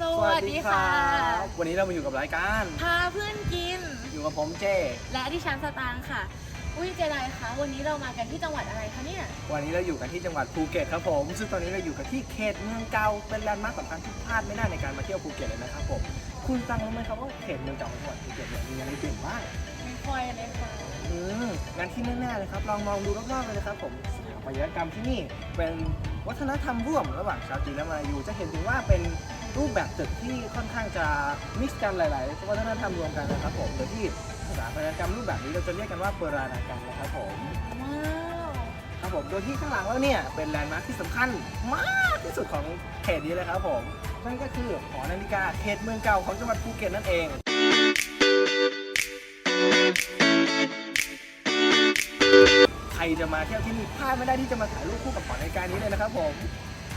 สวัสดีค่ะบวันนี้เรามาอยู่กับรายการพาเพื่อนกิน อยู่กับผมเจ และดิฉันสตางค์ค่ะ อุ้ยเจไดคะ วันนี้เรามากันที่จังหวัดอะไรคะเนี่ย วันนี้เราอยู่กันที่จังหวัดภูเก็ตครับผม ซึ่งตอนนี้เราอยู่กันที่เขตเมืองเก่า เป็นแลนด์มาร์คสำคัญที่พลาดไม่ได้ในการมาเที่ยวภูเก็ตเลยนะครับผม คุณตังรู้ไหมครับว่าเขตเมืองเก่าของจังหวัดภูเก็ตเนี่ยมีอะไรเด่นบ้างไม่ค่อยเลยค่ะอืมงั้นที่แน่ๆเลยครับ ลองมองดูรอบๆเลยนะครับผมสถาปัตยกรรมที่นี่เป็นวัฒนธรรมร่วมระหว่างชาวจีนและมาลายูจะเห็นถึงว่าเป็น รูปแบบตึกที่ค่อนข้างจะมิกซ์กันหลายๆวัฒนธรรมรวมกันนะครับผมโดยที่สถาปัตยกรรมรูปแบบนี้เราจะเรียกกันว่าเปรานากันนะครับผมว้าวครับผมโดยที่ข้างหลังเราเนี่ยเป็นแลนด์มาร์คที่สำคัญมากที่สุดของเขตนี้เลยครับผมนั่นก็คือหอนาฬิกาเขตเมืองเก่าของจังหวัดภูเก็ตนั่นเอง ใครจะมาเที่ยวที่นี่พลาดไม่ได้ที่จะมาถ่ายรูปคู่กับหอนาฬิกานี้เลยนะครับผม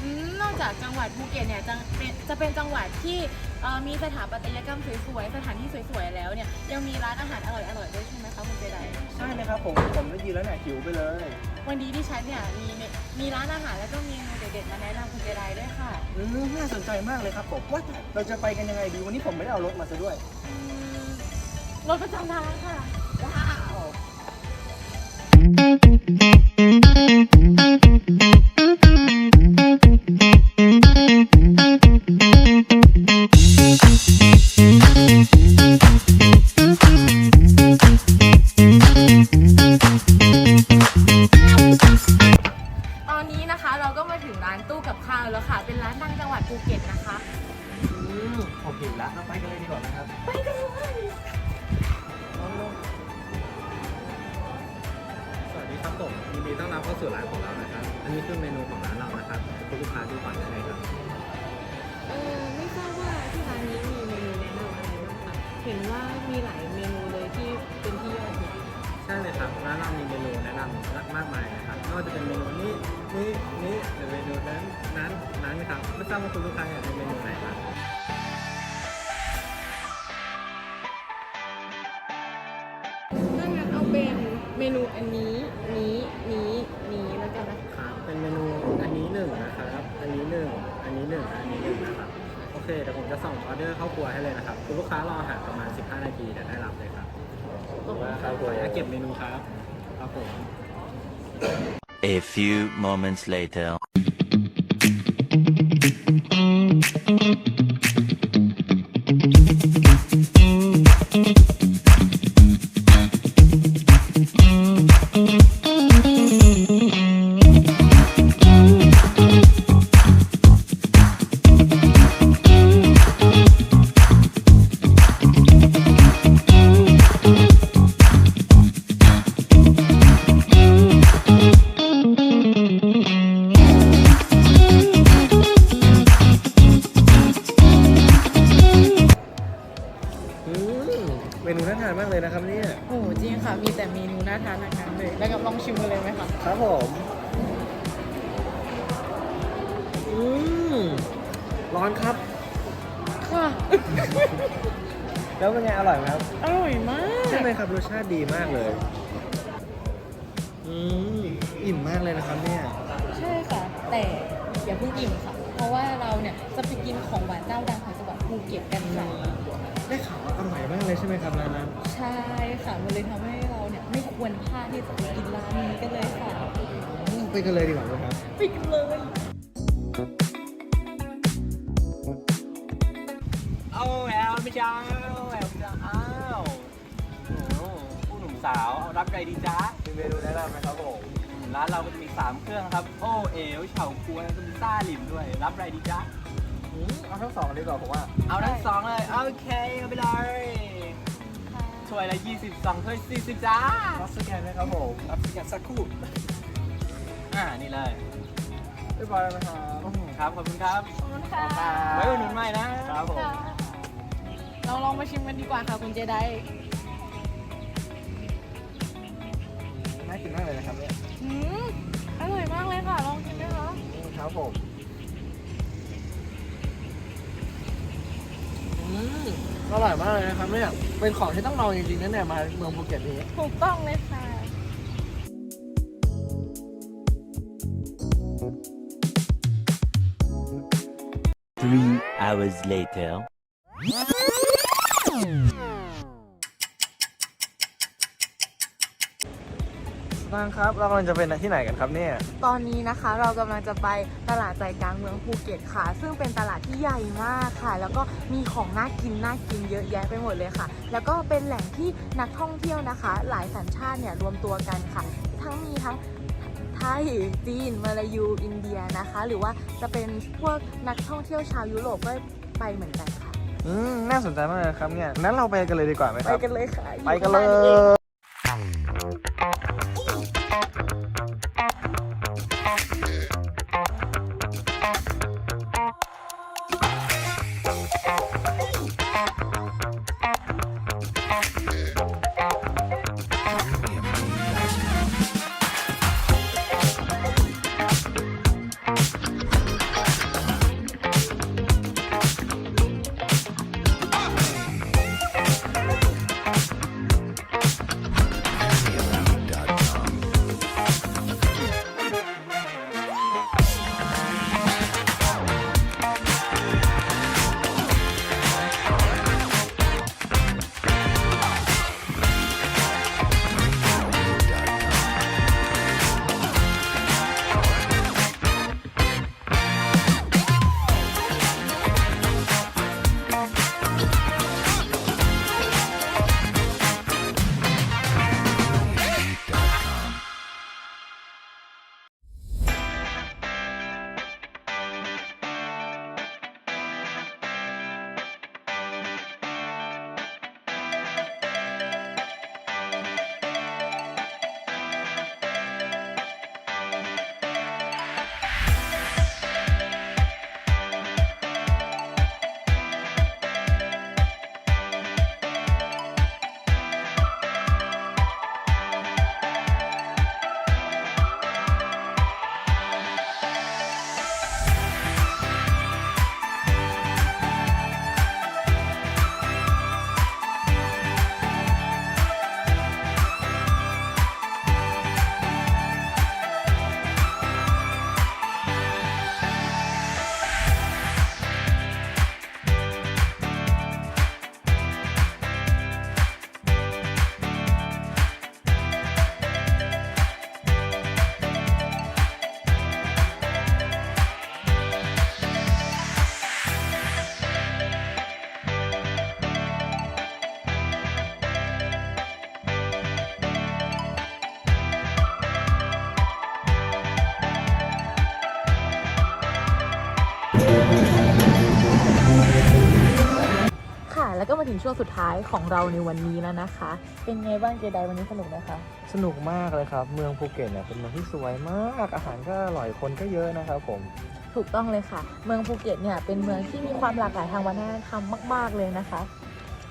อืมนอกจากจังหวัดภูเก็ตเนี่ยจะเป็นจะเป็นจังหวัดที่เอ่อมีสถาปัตยกรรมสวยๆ สถานที่สวยๆ แล้วเนี่ยยังมีร้านอาหารอร่อยๆ ด้วยใช่ไหมคะคุณเจไดใช่เลยครับผมผมได้ยินแล้วเนี่ยหิวไปเลย วันนี้ดิฉันเนี่ยมีเมมีร้านอาหารแล้วก็เมนูเด็ดๆ มาแนะนำคุณเจไดด้วยค่ะอืมน่าสนใจมากเลยครับผมว่าแต่เราจะไปกันยังไงดีวันนี้ผมไม่ได้เอารถมาซะด้วย อืมรถประจำทางค่ะ ว้าวต ผมยินดีต้อนรับเข้าสู่ร้านของเรานะครับ อันนี้คือเมนูของร้านเรานะครับคุณลูกค้าดูก่อนได้เลยครับ เออไม่ทราบว่าที่ร้านนี้มีเมนูแนะนำอะไรบ้างคะเห็นว่ามีหลายเมนูเลยที่เป็นที่ยอดฮิตใช่เลยครับร้านเรามีเมนูแนะนำมากมายนะครับไม่ว่าจะเป็นเมนูนี้นี้นี้หรือเมนูนั้นนั้นนั้นนะครับไม่ทราบว่าคุณลูกค้าอยากเป็นเมนูไหนครับ เคเดี๋ยวผมจะส่งออเดอร์เข้าครัวให้เลยนะครับ คุณลูกค้ารออาหารประมาณ 15 นาทีเดี๋ยวได้รับเลยครับขอบคุณครับผมเก็บเมนูครับ ครับผม A few moments later. าทานทั้งนั้นเลยแล้วกับลองชิมกันเลยไหมคะครับผม อืมร้อนครับ ค่ะ แล้วเป็นไงอร่อยไหมครับ อร่อยมาก ใช่ไหมครับรสชาติดีมากเลย อืมอิ่มมากเลยนะครับเนี่ย ใช่ค่ะ แต่อย่าเพิ่งอิ่มค่ะ เพราะว่าเราเนี่ยจะไปกินของหวานเจ้าดังของจังหวัดภูเก็ตกันค่ะ ได้ข่าวว่าอร่อยมากเลยใช่ไหมครับร้านนั้นใช่ค่ะมันเลยทำให้เราเนี่ยไม่ควรพลาดที่จะไปกินร้านนี้กันเลยค่ะอืมไปกันเลยดีกว่านะครับ ไปกันเลย เอาแอลไม่จ้าแอลไม่จ้าอ้าวโอ้โหผู้หนุ่มสาวเอารับใจดีจ้ามีเมนูแนะนำไหมครับผมร้านเราก็จะมี 3 เครื่องครับ โอ้เอ๋วเฉาก๊วยแล้วก็มีซ่าหลิมด้วย รับอะไรดีจ้า อืมเอาทั้งสองดีกว่าผมว่า เอาทั้งสองเลย โอเคเอาไปเลยถ้วยละ20สองถ้วย40จ้ารับสแกนไหมครับผมรับสแกนสักครู่ อ่า นี่เลยเรียบร้อยแล้วนะครับครับ ขอบคุณครับขอบคุณค่ะไว้อุดหนุนใหม่นะครับผมค่ะเราลองมาชิมกันดีกว่าค่ะคุณเจไดน่ากินมากเลยนะครับเนี่ย อืมอร่อยมากเลยค่ะ ลองกินไหมคะอืมครับผม อร่อยมากเลยนะครับเนี่ยเป็นของที่ต้องลองจริงๆนะเนี่ยมาเมืองภูเก็ตนี้ ถูกต้องเลยค่ะ Three hours. hours later. นางครับ เรากำลังจะเป็นที่ไหนกันครับเนี่ย ตอนนี้นะคะเรากำลังจะไปตลาดใจกลางเมืองภูเก็ตค่ะ ซึ่งเป็นตลาดที่ใหญ่มากค่ะ แล้วก็มีของน่ากินน่ากินเยอะแยะไปหมดเลยค่ะ แล้วก็เป็นแหล่งที่นักท่องเที่ยวนะคะ หลายสัญชาติเนี่ยรวมตัวกันค่ะ ทั้งมีทั้งไทย จีน มาลายู อินเดียนะคะ หรือว่าจะเป็นพวกนักท่องเที่ยวชาวยุโรปก็ไปเหมือนกันค่ะ อืม น่าสนใจมากเลยครับเนี่ย นั้นเราไปกันเลยดีกว่าไหมคไปรับ กันเลยค่ะไปกันเลอข้างหาอง ย ก็มาถึงช่วงสุดท้ายของเราในวันนี้แล้วนะคะ เป็นไงบ้างเจไดวันนี้สนุกไหมคะสนุกมากเลยครับ เมืองภูเก็ตเนี่ยเป็นเมืองที่สวยมากอาหารก็อร่อยคนก็เยอะนะครับผม ถูกต้องเลยค่ะ เมืองภูเก็ตเนี่ยเป็นเมืองที่มีความหลากหลายทางวัฒนธรรมมาก ๆเลยนะคะ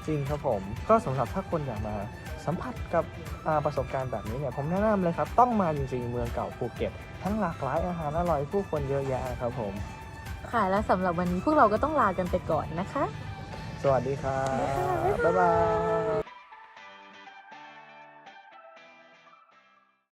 จริงครับผมก็สำหรับถ้าคนอยากมาสัมผัสกับอ่าประสบการณ์แบบนี้เนี่ยผมแนะนำเลยครับ ต้องมาจริงๆเมืองเก่าภูเก็ต ทั้งหลากหลายอาหารอร่อยผู้คนเยอะแยะนะครับผม ค่ะและสำหรับวันนี้พวกเราก็ต้องลากันไปก่อนนะคะ สวัสดีครับบ๊ายบาย